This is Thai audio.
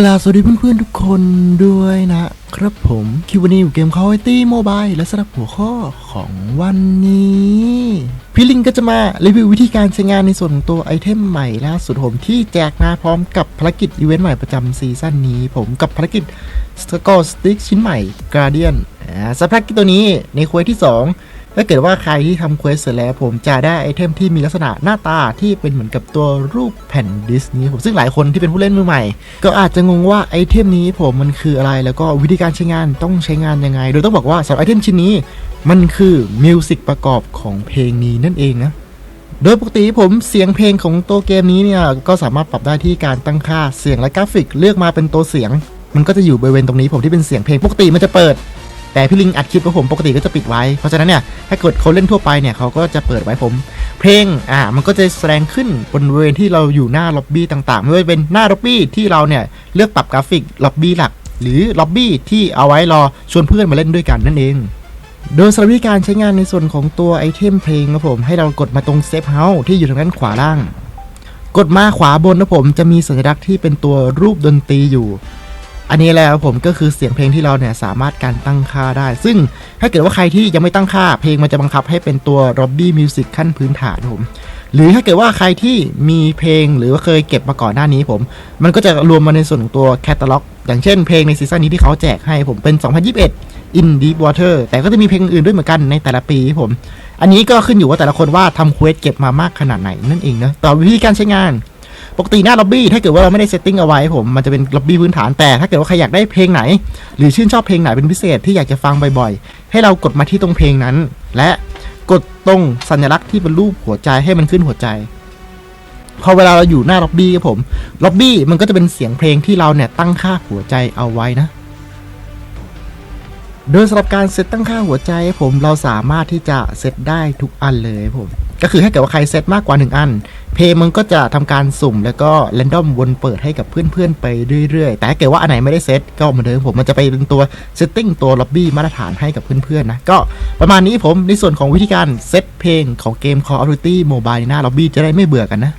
กล่าวสวัสดีเพื่อนๆทุกคนด้วยนะครับผมคิววันนี้อยู่เกม Call of Duty Mobile และสำหรับหัวข้อของวันนี้พี่ลิงก็จะมารีวิววิธีการใช้งานในส่วนของตัวไอเทมใหม่ล่าสุดผมที่แจกมาพร้อมกับภารกิจอีเวนต์ใหม่ประจำซีซั่นนี้ ผมกับภารกิจสกอร์สติ๊กชิ้นใหม่ Guardian อ่าสับภารกิจตัวนี้ในควสที่ 2 ถ้าเกิดว่าใครที่ทำเควสเสร็จแล้วผมจะได้ไอเทมที่มีลักษณะหน้าตาที่เป็นเหมือนกับตัวรูปแผ่นดิสนี้ผมซึ่งหลายคนที่เป็นผู้เล่นมือใหม่ ก็อาจจะงงว่าไอเทมนี้ผมมันคืออะไรแล้วก็วิธีการใช้งานต้องใช้งานยังไง โดยต้องบอกว่าสำหรับไอเทมชิ้นนี้ มันคือมิวสิกประกอบของเพลงนี้นั่นเองนะโดยปกติผมเสียงเพลงของตัวเกมนี้เนี่ยก็สามารถปรับได้ที่การตั้งค่าเสียงและกราฟิกเลือกมาเป็นตัวเสียง มันก็จะอยู่บริเวณตรงนี้ผมที่เป็นเสียงเพลงปกติมันจะเปิด แต่พี่ลิงอัดคลิปกับผมปกติก็จะปิดไว้ เพราะฉะนั้นเนี่ยถ้าเกิดเขาเล่นทั่วไปเนี่ยเขาก็จะเปิดไว้ผม เพลงอ่ามันก็จะแสดงขึ้นบนบริเวณที่เราอยู่หน้าล็อบบี้ต่างๆ ไม่ว่าจะเป็นหน้าล็อบบี้ที่เราเนี่ยเลือกปรับกราฟิกล็อบบี้หลัก หรือล็อบบี้ที่เอาไว้รอชวนเพื่อนมาเล่นด้วยกันนั่นเองโดยสำหรับวิธีการใช้งานในส่วนของตัวไอเทมเพลงครับผมให้เรากดมาตรงเซฟเฮาส์ที่อยู่ทางด้านขวาล่าง กดมาขวาบนนะผมจะมีสัญลักษณ์ที่เป็นตัวรูปดนตรีอยู่ อันนี้แหละครับผมก็คือเสียงเพลงที่เราเนี่ยสามารถการตั้งค่าได้ ซึ่งถ้าเกิดว่าใครที่ยังไม่ตั้งค่า เพลงมันจะบังคับให้เป็นตัว r o b b y Music ขั้นพื้นฐานผม หรือถ้าเกิดว่าใครที่มีเพลงหรือว่าเคยเก็บมาก่อนหน้านี้ผม มันก็จะรวมมาในส่วนของตัวแคตตาล็อกอย่างเช่นเพลงในซีซั่นนี้ที่เขาแจกให้ผมเป็น 2021 In Deep Water แต่ก็จะมีเพลงอื่นด้วยเหมือนกันในแต่ละปีผม อันนี้ก็ขึ้นอยู่ว่าแต่ละคนว่าทำเควสเก็บมามากขนาดไหนนั่นเองนะต่อวิธีการใช้งาน ปกติหน้าล็อบบี้ถ้าเกิดว่าเราไม่ได้เซตติ้งเอาไว้ผมมันจะเป็นล็อบบี้พื้นฐานแต่ถ้าเกิดว่าใครอยากได้เพลงไหน หรือชื่นชอบเพลงไหนเป็นพิเศษที่อยากจะฟังบ่อยๆ ให้เรากดมาที่ตรงเพลงนั้น และกดตรงสัญลักษณ์ที่เป็นรูปหัวใจให้มันขึ้นหัวใจพอเวลาเราอยู่หน้าล็อบบี้ครับผมล็อบบี้มันก็จะเป็นเสียงเพลงที่เราเนี่ยตั้งค่าหัวใจเอาไว้นะ โดยสำหรับการเซตตั้งค่าหัวใจผมเราสามารถที่จะเซตได้ทุกอันเลยผมก็คือถ้าเกิดว่าใครเซตมากกว่า 1 อัน เพลงมันก็จะทำการสุ่มแล้วก็แรนดอมวนเปิดให้กับเพื่อนๆไปเรื่อยๆ แต่ถ้าเกิดว่าอันไหนไม่ได้เซตก็เหมือนเดิมผมมันจะไปเป็นตัวเซตติ้งตัวล็อบบี้มาตรฐานให้กับเพื่อนๆนะ ก็ประมาณนี้ผมในส่วนของวิธีการเซตเพลงของเกม Call of Duty Mobile ในหน้าล็อบบี้จะได้ไม่เบื่อกันนะ